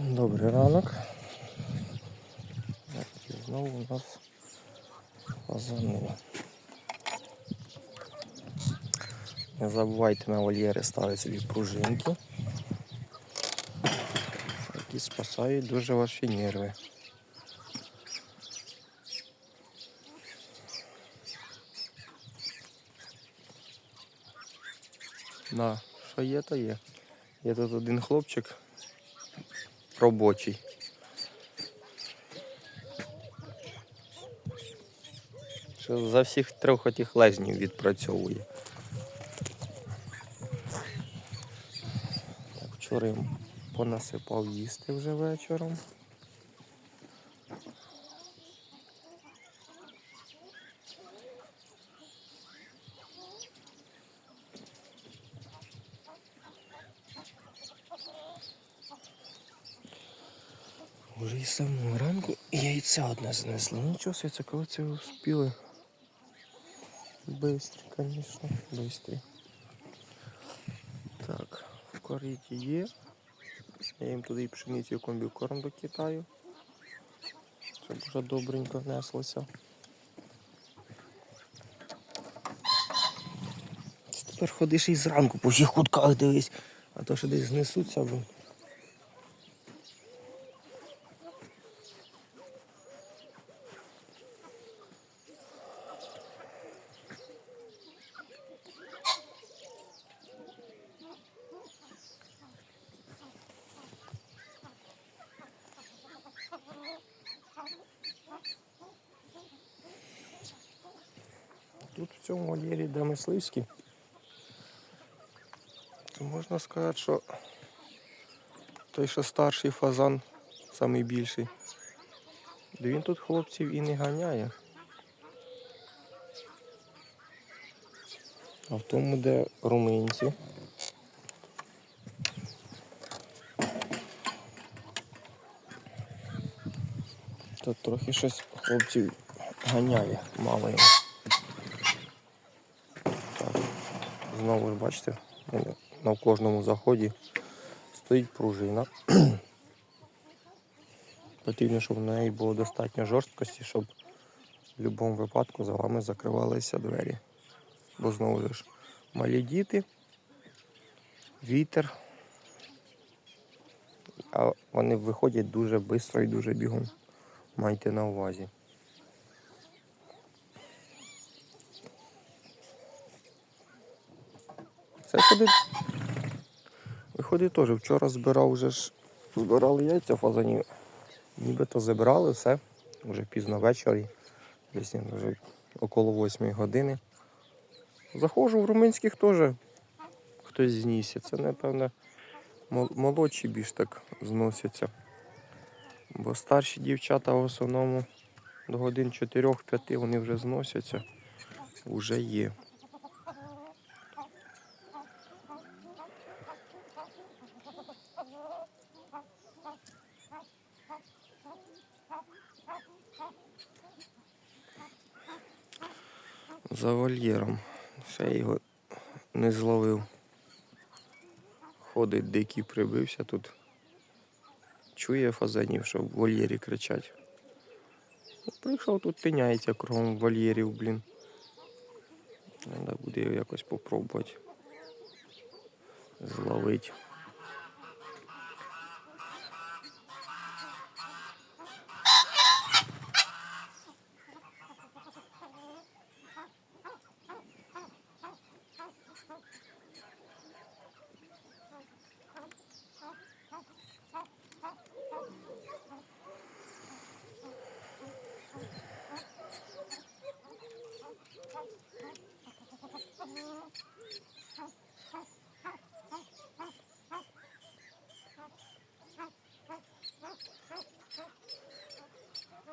Добрий ранок. І знову у нас фазани. Не забувайте на вольєри ставити собі пружинки, які спасають дуже ваші нерви. Да, що є, то є. Є тут один хлопчик робочий. Що за всіх трьох отих лезнів відпрацьовує. Так, вчора понасипав їсти вже вечором. Уже і самого ранку яйця одне знесли. Нічого собі, це коли це успіли. Бистрі, звісно, бистрі. Так, в кориті є. Я їм туди і пшеницю і комбікорм до Китаю. Щоб вже добренько внеслося. Тепер ходиш і зранку по всіх кутках дивись, а то що десь знесуться, бо. Тут в цьому вольєрі, де мисливський, то можна сказати, що той, що старший фазан, самий більший, де він тут хлопців і не ганяє. А в тому, де руминці. Тут трохи щось хлопців ганяє, мало. Так, знову ж бачите, на кожному заході стоїть пружина. Потрібно, щоб в неї було достатньо жорсткості, щоб в будь-якому випадку за вами закривалися двері. Бо знову ж малі діти, вітер. А вони виходять дуже швидко і дуже бігом. Майте на увазі. Це ходить. Виходить теж. Вчора збирав вже ж. Збирали яйця фазанів. Нібито забирали все. Вже пізно ввечері. Десь вже около 8 години. Заходжу в румунських теж хтось знісся. Це, напевно, молодші більш так зносяться. Бо старші дівчата в основному до годин 4-5 вони вже зносяться. Уже є. За вольєром. Ще його не зловив. Ходить дикий, прибився тут. Чує фазанів, що в вольєрі кричать. Ну, Прийшов тут тиняється кругом вольєрів, блін. Треба буде його якось попробувати. Зловити.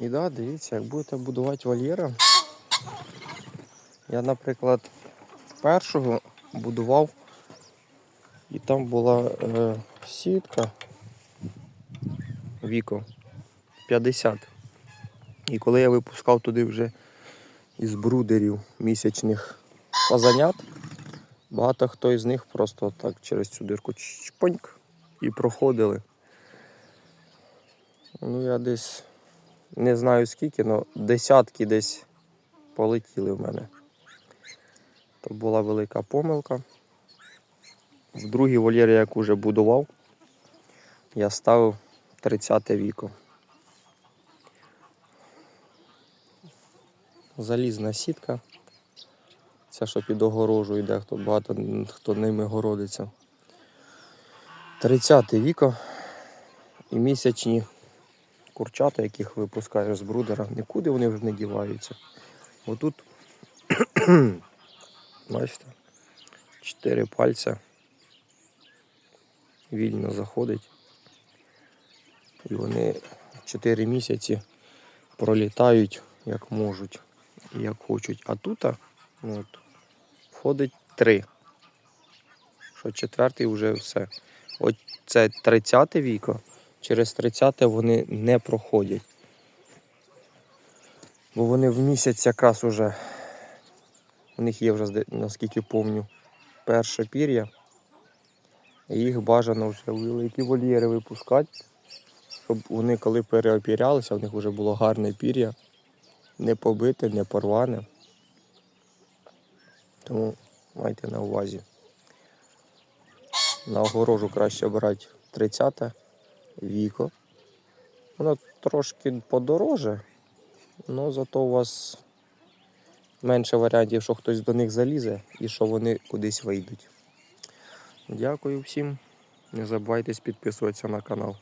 І да, дивіться, як будете будувати вольєра. Я, наприклад, першого будував, і там була е, сітка віко 50. І коли я випускав туди вже із брудерів місячних фазанят, багато хто із них просто так через цю дирку чпоньк і проходили. Ну, я десь не знаю скільки, але десятки десь полетіли в мене. То була велика помилка. В другій вольєрі, як уже будував, я ставив 30 віко. Залізна сітка. Ця, що під огорожу йде, хто багато хто ними городиться. 30 віко і місячні курчата, яких випускаєш з брудера, нікуди вони вже не діваються. Отут, бачите, чотири пальця вільно заходить. І вони 4 місяці пролітають як можуть як хочуть. А тут от, входить 3. Що четвертий вже все. От це 30 віко, через 30 вони не проходять. Бо вони в місяць якраз уже, у них є вже, наскільки пам'ятаю, перше пір'я. Їх бажано вже великі вольєри випускати, щоб вони коли переопірялися, в них вже було гарне пір'я, не побите, не порване. Тому майте на увазі. На огорожу краще брати 30 віко. Воно трошки подороже, але зато у вас менше варіантів, що хтось до них залізе і що вони кудись вийдуть. Дякую всім. Не забувайте підписуватися на канал.